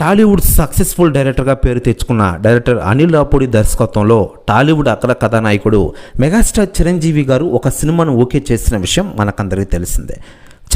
Tollywood successful డైరెక్టర్గా పేరు తెచ్చుకున్న డైరెక్టర్ అనిల్ రాపూడి దర్శకత్వంలో టాలీవుడ్ అగ్ర కథానాయకుడు మెగాస్టార్ చిరంజీవి గారు ఒక సినిమాను ఓకే చేసిన విషయం మనకందరికీ తెలిసిందే.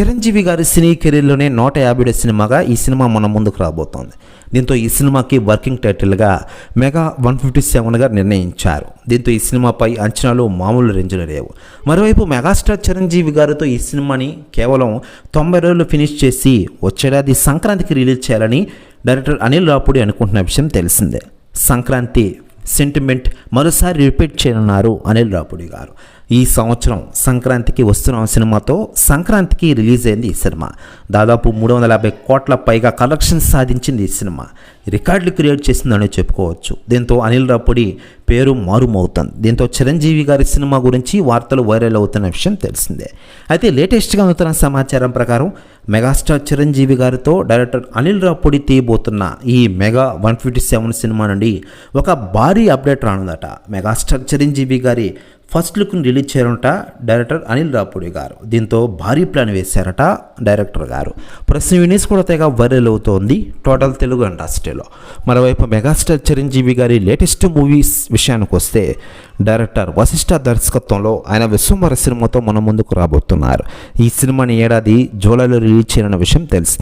చిరంజీవి గారి సినీ కెరీర్లోనే నూట యాభై సినిమాగా ఈ సినిమా మన ముందుకు రాబోతోంది. దీంతో ఈ సినిమాకి వర్కింగ్ టైటిల్గా మెగా వన్ ఫిఫ్టీ సెవెన్గా నిర్ణయించారు. దీంతో ఈ సినిమాపై అంచనాలు మామూలు రేంజ్లో లేవు. మరోవైపు మెగాస్టార్ చిరంజీవి గారితో ఈ సినిమాని కేవలం తొంభై రోజులు ఫినిష్ చేసి వచ్చేడాది సంక్రాంతికి రిలీజ్ చేయాలని డైరెక్టర్ అనిల్ రాపుడి అనుకుంటున్న విషయం తెలిసిందే. సంక్రాంతి సెంటిమెంట్ మరోసారి రిపీట్ చేయనున్నారు అనిల్ రాపుడి గారు. ఈ సంవత్సరం సంక్రాంతికి వస్తున్న సినిమాతో సంక్రాంతికి రిలీజ్ అయింది ఈ సినిమా. దాదాపు మూడు వందల యాభై కోట్ల పైగా కలెక్షన్స్ సాధించింది ఈ సినిమా. రికార్డులు క్రియేట్ చేసిందని చెప్పుకోవచ్చు. దీంతో అనిల్ రాపుడి పేరు మారుమవుతుంది. దీంతో చిరంజీవి గారి సినిమా గురించి వార్తలు వైరల్ అవుతున్న విషయం తెలిసిందే. అయితే లేటెస్ట్గా అందుతున్న సమాచారం ప్రకారం మెగాస్టార్ చిరంజీవి గారితో డైరెక్టర్ అనిల్ రాపుడి తీయబోతున్న ఈ mega one fifty seven cinema నుండి ఒక భారీ అప్డేట్ రానుందట. మెగాస్టార్ చిరంజీవి గారి ఫస్ట్ లుక్ని రిలీజ్ చేయాలంట డైరెక్టర్ అనిల్ రాపుడి గారు. దీంతో భారీ ప్లాన్ వేశారట డైరెక్టర్ గారు. ప్రస్తుతం ఈ కూడా తెగ వైరల్ అవుతోంది టోటల్ తెలుగు ఇండస్ట్రీలో మరోవైపు మెగాస్టార్ చిరంజీవి గారి లేటెస్ట్ మూవీస్ విషయానికి వస్తే డైరెక్టర్ వశిష్ఠ దర్శకత్వంలో ఆయన విశ్వమర సినిమాతో మన ముందుకు రాబోతున్నారు. ఈ సినిమాని ఏడాది జూలైలో రిలీజ్ చేయనున్న విషయం తెలిసింది.